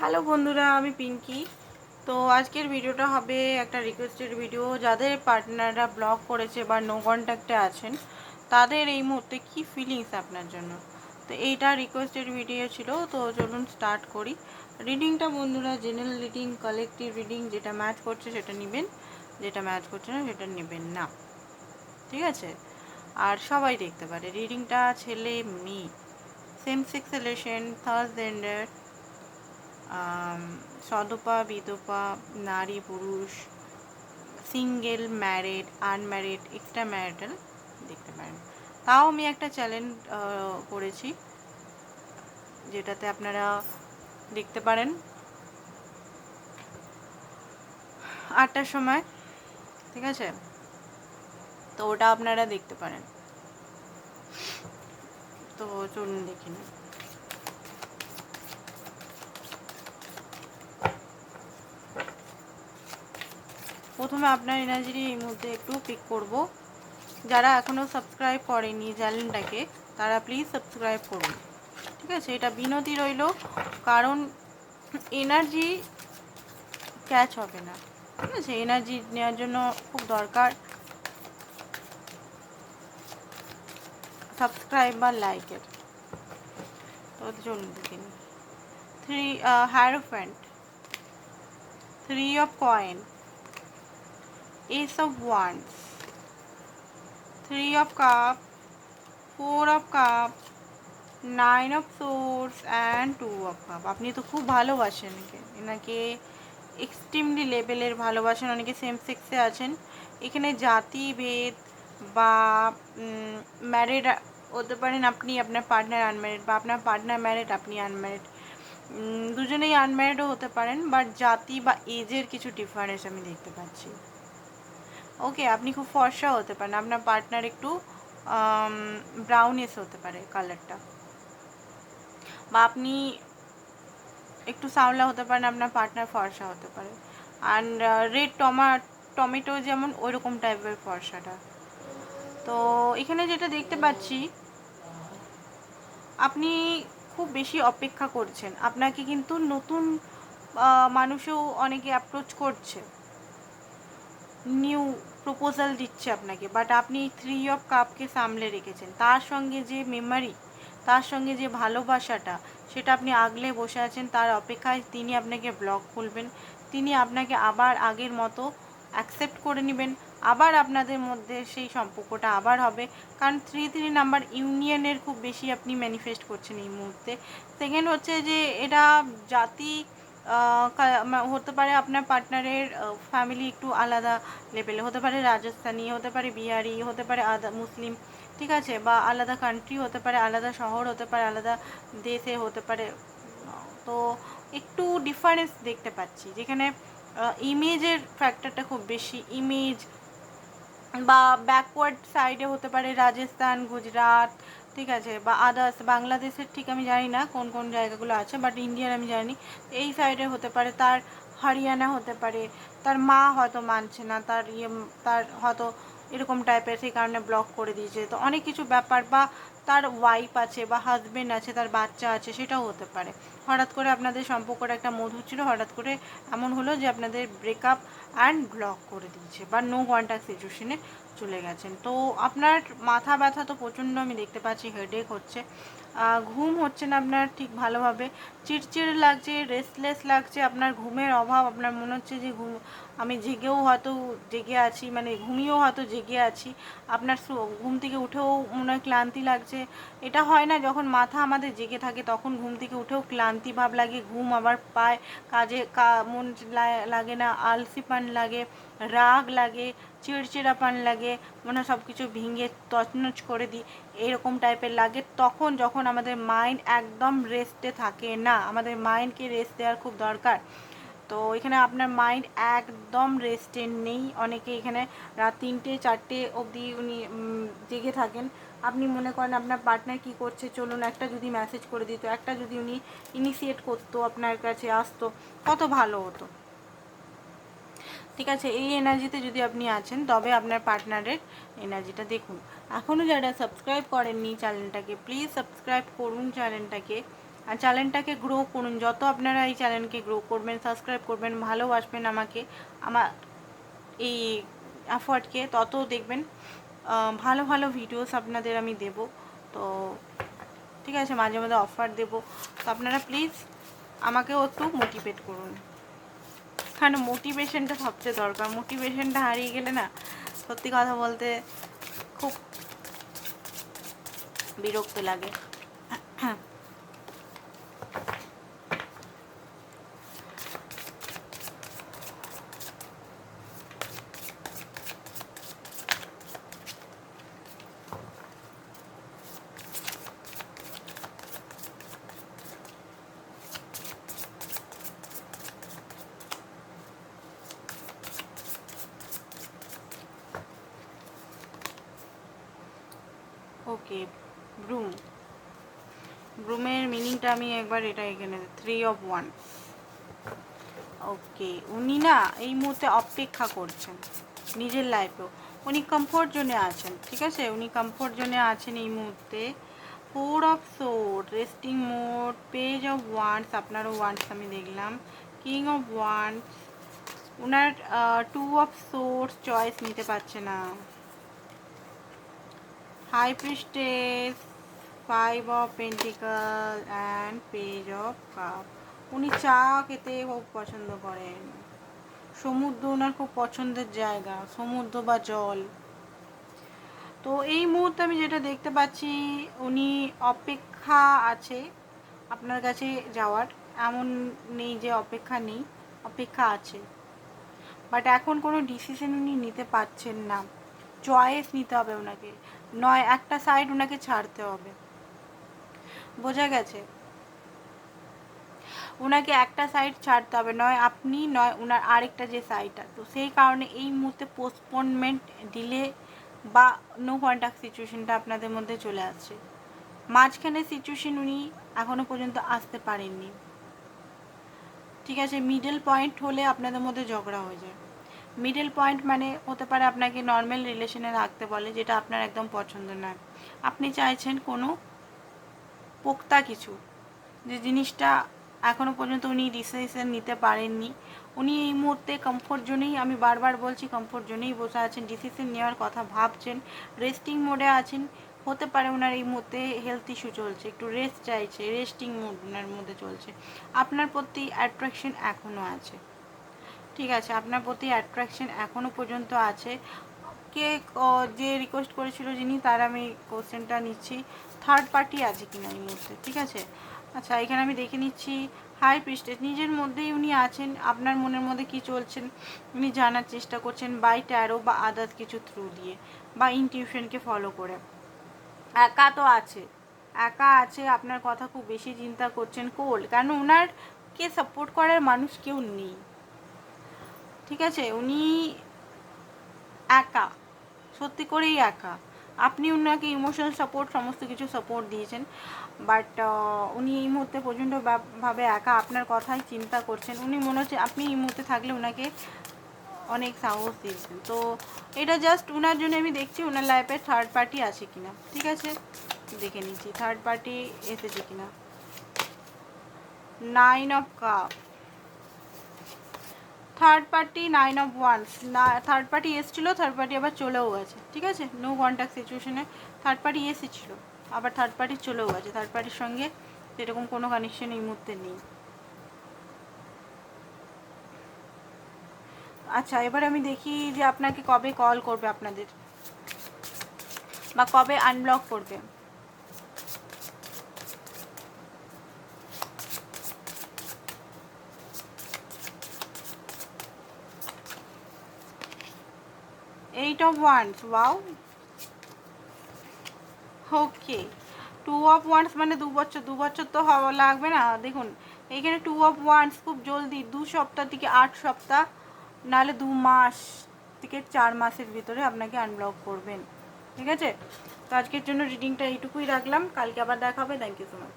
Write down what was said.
Hello বন্ধুরা, আমি পিঙ্কি। তো আজকের ভিডিওটা হবে একটা রিকোয়েস্টেড ভিডিও যাদের পার্টনাররা ব্লক করেছে বা নো কন্ট্যাক্টে আছেন, তাদের এই মুহূর্তে কি ফিলিংস আপনার জন্য? তো এইটা রিকোয়েস্টেড ভিডিও ছিল, তো চলুন স্টার্ট করি। রিডিংটা বন্ধুরা জেনারেল রিডিং কালেকটিভ রিডিং যেটা ম্যাচ করছে সেটা নেবেন। যেটা ম্যাচ করছে না, সেটা নেবেন না। ঠিক আছে? আর সবাই দেখতে পারে রিডিংটা ছেলে মেয়ে same sex relation third gender সদপা বিধবা নারী, পুরুষ, single, married, unmarried extra marital দেখতে পারেন। তাও আমি একটা চ্যালেঞ্জ করেছি, যেটাতে আপনারা দেখতে পারেন, আটটার সময়, ঠিক আছে? তো ওটা আপনারা দেখতে পারেন। তো চলুন দেখে প্রথমে আপনার এনার্জি এই মুহূর্তে একটু পিক করব। যারা এখনও সাবস্ক্রাইব করেনি চ্যানেলটাকে তারা প্লিজ সাবস্ক্রাইব করুন। ঠিক আছে? এটা বিনতি রইল, কারণ এনার্জি ক্যাচ হবে না। ঠিক আছে? এনার্জি নেওয়ার জন্য খুব দরকার। সাবস্ক্রাইব বা লাইকের তো চলুন দেখে three hierophant three of coin ace of wands. Three of cups, four of cups nine of swords and two of cup আপনি তো খুব ভালোবাসেন একে। এনাকে এক্সট্রিমলি লেভেলের ভালোবাসেন। অনেকে সেম সেক্সে আছেন। এখানে জাতি, ভেদ বা ম্যারিড হতে পারেন আপনি, আপনার পার্টনার আনম্যারিড বা আপনার পার্টনার ম্যারিড আপনি আনম্যারিড দুজনেই আনম্যারিডও হতে পারেন বাট জাতি বা এজের কিছু ডিফারেন্স আমি দেখতে পাচ্ছি। ওকে, আপনি খুব ফর্সা হতে পারেন। আপনার পার্টনার একটু ব্রাউনিস হতে পারে কালারটা বা আপনি একটু সাওলা হতে পারেন, আপনার পার্টনার ফর্সা হতে পারে। অ্যান্ড রেড টমা টমেটো যেমন ওই রকম টাইপের ফর্সাটা। তো এখানে যেটা দেখতে পাচ্ছি, আপনি খুব বেশি অপেক্ষা করছেন। আপনাকে কিন্তু নতুন মানুষও অনেকে অ্যাপ্রোচ করছে। নিউ প্রপোজাল দিচ্ছে আপনাকে বাট আপনি থ্রি অফ কাপকে সামলে রেখেছেন। তার সঙ্গে যে মেমারি তার সঙ্গে যে ভালোবাসাটা, সেটা আপনি আগলে বসে আছেন, তার অপেক্ষায় তিনি আপনাকে ব্লক খুলবেন। তিনি আপনাকে আবার আগের মতো অ্যাকসেপ্ট করে নেবেন। আবার আপনাদের মধ্যে সেই সম্পর্কটা আবার হবে। কারণ থ্রি থ্রি নাম্বার ইউনিয়নের খুব বেশি আপনি ম্যানিফেস্ট করছেন এই মুহূর্তে। সেকেন্ড হচ্ছে যে এটা জাতি হতে পারে আপনার পার্টনারের ফ্যামিলি একটু আলাদা লেভেলে হতে পারে রাজস্থানি, হতে পারে বিহারি, হতে পারে আদা মুসলিম, ঠিক আছে? বা আলাদা কান্ট্রি হতে পারে আলাদা শহর, হতে পারে আলাদা দেশে, হতে পারে, তো একটু ডিফারেন্স দেখতে পাচ্ছি। যেখানে ইমেজের ফ্যাক্টরটা খুব বেশি। ইমেজ বা ব্যাকওয়ার্ড সাইডে হতে পারে রাজস্থান, গুজরাট ঠিক আছে, বা আদার্স বাংলাদেশের ঠিক আমি জানি না কোন কোন জায়গাগুলো আছে বাট ইন্ডিয়ার আমি জানি। এই সাইডে হতে পারে, তার হরিয়ানা হতে পারে, তার মা হয়তো মানছে না, তার ইয়ে তার হয়তো এরকম টাইপের সেই কারণে ব্লক করে দিয়েছে। তো অনেক কিছু ব্যাপার, বা তার ওয়াইফ আছে, বা হাজব্যান্ড আছে, তার বাচ্চা আছে, সেটাও হতে পারে। হঠাৎ করে আপনাদের সম্পর্কটা একটা মধু ছিল, হঠাৎ করে এমন হলো যে আপনাদের ব্রেকআপ অ্যান্ড ব্লক করে দিয়েছে, বা নো কন্ট্যাক্ট সিচুয়েশনে চলে গেছেন। তো আপনার মাথা ব্যথা তো প্রচণ্ড আমি দেখতে পাচ্ছি হেডেক হচ্ছে। ঘুম হচ্ছে না আপনার ঠিক ভালোভাবে। চিড়চিড় লাগছে রেস্টলেস লাগছে, আপনার ঘুমের অভাব, আপনার মনে হচ্ছে যে ঘুম, আমি জেগেও হয়তো জেগে আছি মানে ঘুমিয়েও হয়তো জেগে আছি। আপনার ঘুম থেকে উঠেও মনে হয় ক্লান্তি লাগছে। এটা হয় না, যখন মাথা আমাদের জেগে থাকে, তখন ঘুম থেকে উঠেও ক্লান্তি ভাব লাগে, ঘুম আবার পায়, কাজে মন লাগে না, আলসিপান লাগে, রাগ লাগে, চিড়চিড়াপান লাগে, মনে হয় সব কিছু ভেঙে তছনছ করে দিই। এরকম টাইপের লাগে, তখন যখন আমাদের মাইন্ড একদম রেস্টে থাকে না, আমাদের মাইন্ডকে রেস্ট দেওয়ার খুব দরকার। তো এখানে আপনার মাইন্ড একদম রেস্টে নেই। অনেকে এখানে রাত তিনটে, চারটে অবধি উনি জেগে থাকেন। আপনি মনে করেন আপনার পার্টনার কি করছে? চলুন একটা যদি মেসেজ করে দিত, একটা যদি উনি ইনিশিয়েট করতো আপনার কাছে, আসতো, কত ভালো হতো। ঠিক আছে, এই এনার্জিতে যদি আপনি আছেন, তবে আপনার পার্টনারের এনার্জিটা দেখুন। এখনও যারা সাবস্ক্রাইব করেননি চ্যানেলটাকে প্লিজ সাবস্ক্রাইব করুন চ্যানেলটাকে আর চ্যানেলটাকে গ্রো করুন, যত আপনারা এই চ্যানেলকে গ্রো করবেন সাবস্ক্রাইব করবেন, ভালোবাসবেন আমাকে, আমার এই অ্যাফোর্ডকে তত দেখবেন ভালো ভালো ভিডিওস আপনাদের আমি দেব। তো, ঠিক আছে, মাঝে মাঝে অফার দেব। তো আপনারা প্লিজ আমাকেও একটু মোটিভেট করুন। কারণ মোটিভেশনটা সবচেয়ে দরকার। মোটিভেশনটা হারিয়ে গেলে না সত্যি কথা বলতে খুব বিরক্ত লাগে। ওকে ব্রুম ব্রুমের মিনিংটা আমি একবার এটা এখানে থ্রি অফ ওয়ান ওকে উনি না এই মুহূর্তে অপেক্ষা করছেন নিজের লাইফেও উনি কমফোর্ট জোনে আছেন, ঠিক আছে? উনি কমফোর্ট জোনে আছেন এই মুহূর্তে। Four of sword resting mode page of wands আপনারও ওয়ান্স আমি দেখলাম। কিং অফ ওয়ান্স ওনার টু অফ সোর্স চয়েস নিতে পারছে না। High priestess five of pentacle and page of cup উনি চা খেতে খুব পছন্দ করেন। সমুদ্র ওনার খুব পছন্দের জায়গা, সমুদ্র বা জল। তো এই মুহূর্তে আমি যেটা দেখতে পাচ্ছি, উনি অপেক্ষা আছে আপনার কাছে যাওয়ার। এমন নেই যে অপেক্ষা নেই, অপেক্ষা আছে। বাট এখন কোনো ডিসিশন উনি নিতে পারছেন না। চয়েস নিতে হবে ওনাকে। নয়, একটা সাইড ওনাকে ছাড়তে হবে। বোঝা গেছে? ওনাকে একটা সাইড ছাড়তে হবে, নয় আপনি, নয় ওনার আরেকটা যে সাইডটা তো সেই কারণে এই মুহূর্তে পোস্টপোনমেন্ট ডিলে বা নো কন্ট্যাক্ট সিচুয়েশনটা আপনাদের মধ্যে চলে আসছে। মাঝখানে সিচুয়েশন উনি এখনও পর্যন্ত আসতে পারেননি। ঠিক আছে মিডল পয়েন্ট হলে আপনাদের মধ্যে ঝগড়া হয়ে যায়। মিডল পয়েন্ট মানে হতে পারে আপনাকে নর্মাল রিলেশনে রাখতে বলে, যেটা আপনার একদম পছন্দ নয়। আপনি চাইছেন কোনো পোক্তা কিছু, যে জিনিসটা এখনও পর্যন্ত উনি ডিসিশন নিতে পারেননি। উনি এই মুহূর্তে কমফোর্ট জোনেই, আমি বারবার বলছি কমফোর্ট জোনেই বসে আছেন ডিসিশন নেওয়ার কথা ভাবছেন রেস্টিং মোডে আছেন। হতে পারে ওনার এই মুহূর্তে হেলথ ইস্যু চলছে, একটু রেস্ট চাইছে রেস্টিং মোড ওনার মধ্যে চলছে। আপনার প্রতি অ্যাট্রাকশন এখনও আছে। ঠিক আছে, আপনার প্রতি অ্যাট্রাকশন এখনও পর্যন্ত আছে। কে যে রিকোয়েস্ট করেছিল যিনি, তার আমি কোশ্চেনটা নিচ্ছি। থার্ড পার্টি আছে কিনা এই মুহূর্তে, ঠিক আছে? আচ্ছা এখানে আমি দেখে নিচ্ছি। হাই প্রিস্টেস নিজের মধ্যেই উনি আছেন, আপনার মনের মধ্যে কি চলছেন উনি জানার চেষ্টা করছেন বাই ট্যারো বা আদার্স কিছু থ্রু দিয়ে, বা ইনটিউশনকে ফলো করে। একা তো আছে, একা আছে, আপনার কথা খুব বেশি চিন্তা করছেন কোল কারণ ওনার কে সাপোর্ট করার মানুষ কেউ নেই। ঠিক আছে? উনি একা। সত্যি করেই একা। আপনি ওনাকে ইমোশনাল সাপোর্ট সমস্ত কিছু সাপোর্ট দিয়েছেন। বাট উনি এই মুহূর্তে প্রচণ্ড ভাব- একা। আপনার কথাই চিন্তা করছেন। উনি মনে হচ্ছে আপনি এই মুহূর্তে থাকলে ওনাকে অনেক সাহস দিয়েছেন। তো এটা জাস্ট ওনার জন্য আমি দেখছি ওনার লাইফে থার্ড পার্টি আছে কিনা। ঠিক আছে? দেখে নিচ্ছি। থার্ড পার্টি এসেছে কিনা। Nine of cup third party nine of wands না থার্ড পার্টি এসেছিল থার্ড পার্টি আবার চলেও গেছে, ঠিক আছে? নো কন্ট্যাক্ট সিচুয়েশনে থার্ড পার্টি এসেছিল, আবার থার্ড পার্টি চলেও গেছে। থার্ড পার্টির সঙ্গে সেরকম কোনো কানেকশন এই মুহূর্তে নেই। আচ্ছা এবার আমি দেখি যে আপনাকে কবে কল করবে আপনাদের, বা কবে আনব্লক করবে। Eight of wands wow okay two of wands মানে দু বছর দু বছর তো হওয়া লাগবে না। দেখুন, এখানে টু অফ ওয়ান্স খুব জলদি, দু সপ্তাহ থেকে আট সপ্তাহ, নাহলে দু মাস থেকে চার মাসের ভিতরে আপনাকে আনব্লক করবেন। ঠিক আছে? তো আজকের জন্য রিডিংটা এইটুকুই রাখলাম। কালকে আবার দেখা হবে। Thank you so much